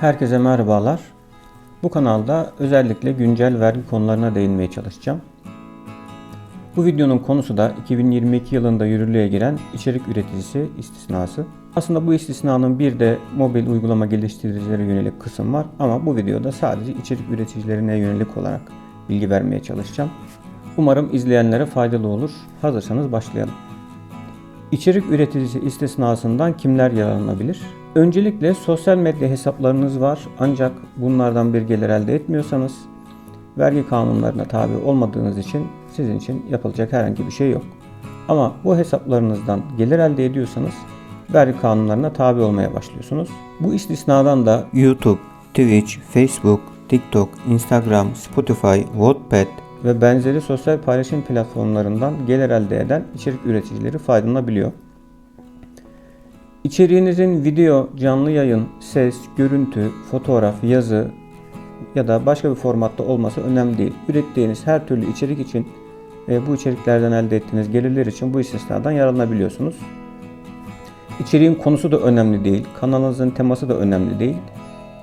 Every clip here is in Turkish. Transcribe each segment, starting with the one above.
Herkese merhabalar. Bu kanalda özellikle güncel vergi konularına değinmeye çalışacağım. Bu videonun konusu da 2022 yılında yürürlüğe giren içerik üreticisi istisnası. Aslında bu istisnanın bir de mobil uygulama geliştiricilere yönelik kısım var ama bu videoda sadece içerik üreticilerine yönelik olarak bilgi vermeye çalışacağım. Umarım izleyenlere faydalı olur. Hazırsanız başlayalım. İçerik üreticisi istisnasından kimler yararlanabilir? Öncelikle sosyal medya hesaplarınız var ancak bunlardan bir gelir elde etmiyorsanız vergi kanunlarına tabi olmadığınız için sizin için yapılacak herhangi bir şey yok. Ama bu hesaplarınızdan gelir elde ediyorsanız vergi kanunlarına tabi olmaya başlıyorsunuz. Bu istisnadan da YouTube, Twitch, Facebook, TikTok, Instagram, Spotify, Wattpad ve benzeri sosyal paylaşım platformlarından gelir elde eden içerik üreticileri faydalanabiliyor. İçeriğinizin video, canlı yayın, ses, görüntü, fotoğraf, yazı ya da başka bir formatta olması önemli değil. Ürettiğiniz her türlü içerik için ve bu içeriklerden elde ettiğiniz gelirler için bu istisnadan yararlanabiliyorsunuz. İçeriğin konusu da önemli değil, kanalınızın teması da önemli değil.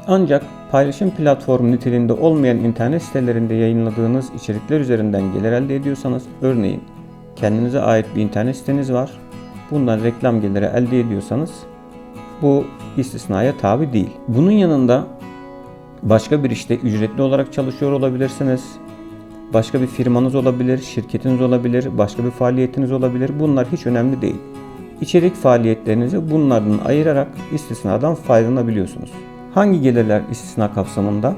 Ancak paylaşım platformu niteliğinde olmayan internet sitelerinde yayınladığınız içerikler üzerinden gelir elde ediyorsanız, örneğin kendinize ait bir internet siteniz var, bundan reklam geliri elde ediyorsanız bu istisnaya tabi değil. Bunun yanında başka bir işte ücretli olarak çalışıyor olabilirsiniz. Başka bir firmanız olabilir, şirketiniz olabilir, başka bir faaliyetiniz olabilir. Bunlar hiç önemli değil. İçerik faaliyetlerinizi bunlardan ayırarak istisnadan faydalanabiliyorsunuz. Hangi gelirler istisna kapsamında?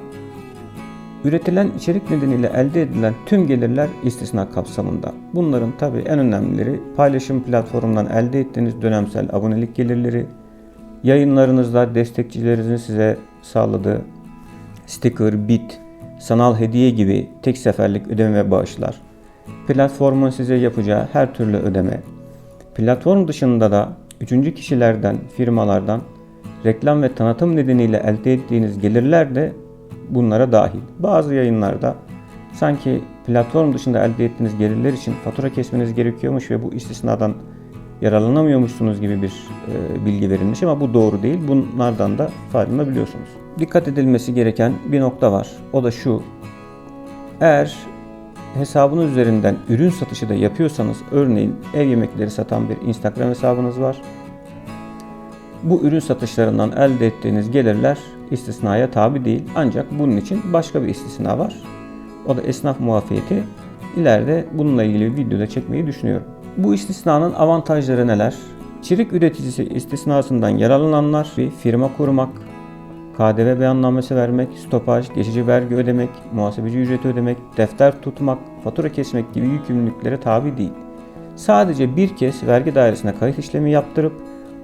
Üretilen içerik nedeniyle elde edilen tüm gelirler istisna kapsamında. Bunların tabi en önemlileri paylaşım platformundan elde ettiğiniz dönemsel abonelik gelirleri, yayınlarınızda destekçilerinizin size sağladığı sticker, bit, sanal hediye gibi tek seferlik ödeme ve bağışlar, platformun size yapacağı her türlü ödeme, platform dışında da üçüncü kişilerden, firmalardan reklam ve tanıtım nedeniyle elde ettiğiniz gelirler de bunlara dahil. Bazı yayınlarda sanki platform dışında elde ettiğiniz gelirler için fatura kesmeniz gerekiyormuş ve bu istisnadan yararlanamıyormuşsunuz gibi bir e, bilgi verilmiş ama bu doğru değil. Bunlardan da faydalanabiliyorsunuz. Dikkat edilmesi gereken bir nokta var. O da şu. Eğer hesabınız üzerinden ürün satışı da yapıyorsanız örneğin ev yemekleri satan bir Instagram hesabınız var. Bu ürün satışlarından elde ettiğiniz gelirler istisnaya tabi değil. Ancak bunun için başka bir istisna var. O da esnaf muafiyeti. İleride bununla ilgili bir videoda çekmeyi düşünüyorum. Bu istisnanın avantajları neler? İçerik üreticisi istisnasından yararlananlar bir firma kurmak, KDV beyannamesi vermek, stopaj, geçici vergi ödemek, muhasebeci ücreti ödemek, defter tutmak, fatura kesmek gibi yükümlülüklere tabi değil. Sadece bir kez vergi dairesine kayıt işlemi yaptırıp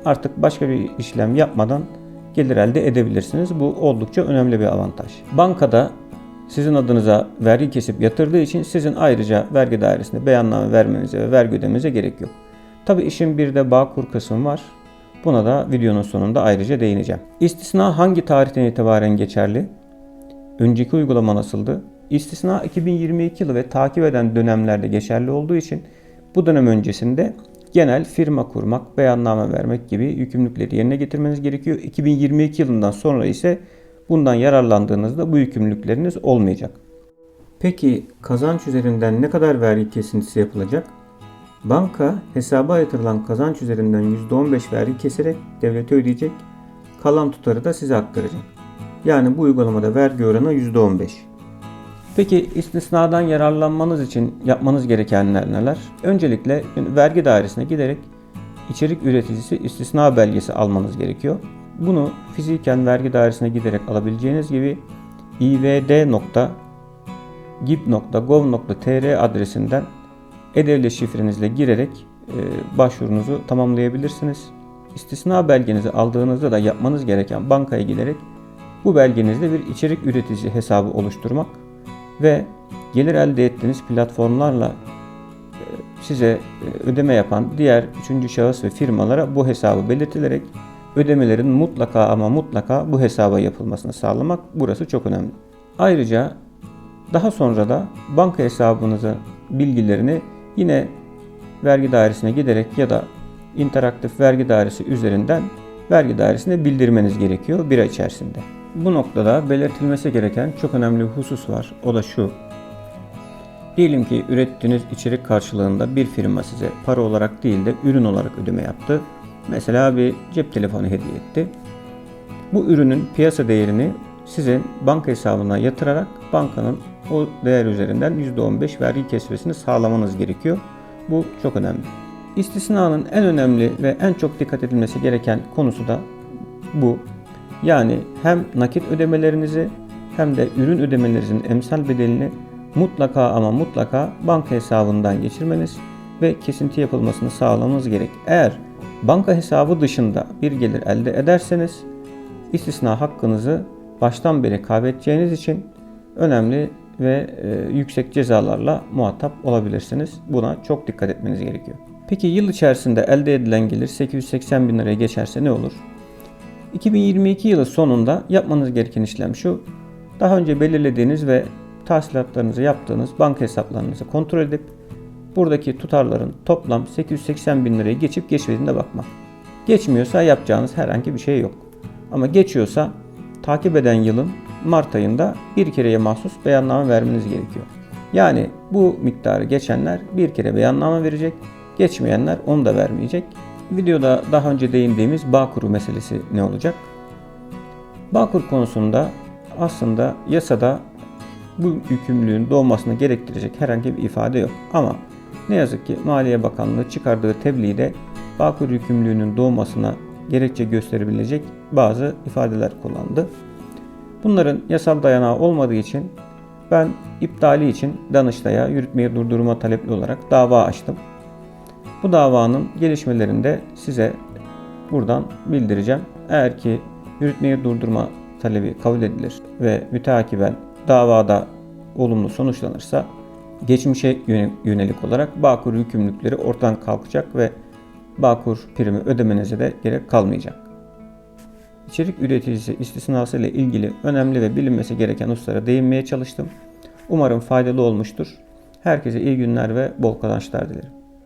artık başka bir işlem yapmadan gelir elde edebilirsiniz. Bu oldukça önemli bir avantaj. Bankada sizin adınıza vergi kesip yatırdığı için sizin ayrıca vergi dairesinde beyanname vermenize ve vergi ödemenize gerek yok. Tabi işin bir de Bağkur kısmı var. Buna da videonun sonunda ayrıca değineceğim. İstisna hangi tarihten itibaren geçerli? Önceki uygulama nasıldı? İstisna 2022 yılı ve takip eden dönemlerde geçerli olduğu için bu dönem öncesinde genel firma kurmak, beyanname vermek gibi yükümlülükleri yerine getirmeniz gerekiyor. 2022 yılından sonra ise bundan yararlandığınızda bu yükümlülükleriniz olmayacak. Peki kazanç üzerinden ne kadar vergi kesintisi yapılacak? Banka hesaba yatırılan kazanç üzerinden %15 vergi keserek devlete ödeyecek, kalan tutarı da size aktaracak. Yani bu uygulamada vergi oranı %15. Peki istisnadan yararlanmanız için yapmanız gerekenler neler? Öncelikle vergi dairesine giderek içerik üreticisi istisna belgesi almanız gerekiyor. Bunu fiziken vergi dairesine giderek alabileceğiniz gibi ivd.gib.gov.tr adresinden e-devlet şifrenizle girerek e, başvurunuzu tamamlayabilirsiniz. İstisna belgenizi aldığınızda da yapmanız gereken bankaya giderek bu belgenizde bir içerik üretici hesabı oluşturmak ve gelir elde ettiğiniz platformlarla e, size e, ödeme yapan diğer üçüncü şahıs ve firmalara bu hesabı belirtilerek ödemelerin mutlaka ama mutlaka bu hesaba yapılmasını sağlamak burası çok önemli. Ayrıca daha sonra da banka hesabınızı bilgilerini yine vergi dairesine giderek ya da interaktif vergi dairesi üzerinden vergi dairesine bildirmeniz gerekiyor bir ay içerisinde. Bu noktada belirtilmesi gereken çok önemli bir husus var. O da şu. Diyelim ki ürettiğiniz içerik karşılığında bir firma size para olarak değil de ürün olarak ödeme yaptı. Mesela bir cep telefonu hediye etti. Bu ürünün piyasa değerini sizin banka hesabına yatırarak bankanın o değer üzerinden %15 vergi kesmesini sağlamanız gerekiyor. Bu çok önemli. İstisnanın en önemli ve en çok dikkat edilmesi gereken konusu da bu. Yani hem nakit ödemelerinizi hem de ürün ödemelerinizin emsal bedelini mutlaka ama mutlaka banka hesabından geçirmeniz ve kesinti yapılmasını sağlamanız gerek. Eğer banka hesabı dışında bir gelir elde ederseniz istisna hakkınızı baştan beri kaybedeceğiniz için önemli ve e, yüksek cezalarla muhatap olabilirsiniz. Buna çok dikkat etmeniz gerekiyor. Peki yıl içerisinde elde edilen gelir 880 bin liraya geçerse ne olur? 2022 yılı sonunda yapmanız gereken işlem şu. Daha önce belirlediğiniz ve tahsilatlarınızı yaptığınız banka hesaplarınızı kontrol edip buradaki tutarların toplam 880 bin liraya geçip geçmediğine bakmak. Geçmiyorsa yapacağınız herhangi bir şey yok. Ama geçiyorsa takip eden yılın Mart ayında bir kereye mahsus beyanname vermeniz gerekiyor. Yani bu miktarı geçenler bir kere beyanname verecek, geçmeyenler onu da vermeyecek. Videoda daha önce değindiğimiz Bağkur meselesi ne olacak? Bağkur konusunda aslında yasada bu yükümlülüğün doğmasını gerektirecek herhangi bir ifade yok. Ama ne yazık ki Maliye Bakanlığı çıkardığı tebliğde Bağkur yükümlülüğünün doğmasına gerekçe gösterebilecek bazı ifadeler kullandı. Bunların yasal dayanağı olmadığı için ben iptali için Danıştay'a yürütmeyi durdurma talepli olarak dava açtım. Bu davanın gelişmelerinde size buradan bildireceğim. Eğer ki yürütmeyi durdurma talebi kabul edilir ve müteakiben davada olumlu sonuçlanırsa geçmişe yönelik olarak Bağkur yükümlülükleri ortadan kalkacak ve Bağkur primi ödemenize de gerek kalmayacak. İçerik üreticisi istisnası ile ilgili önemli ve bilinmesi gereken hususlara değinmeye çalıştım. Umarım faydalı olmuştur. Herkese iyi günler ve bol kazançlar dilerim.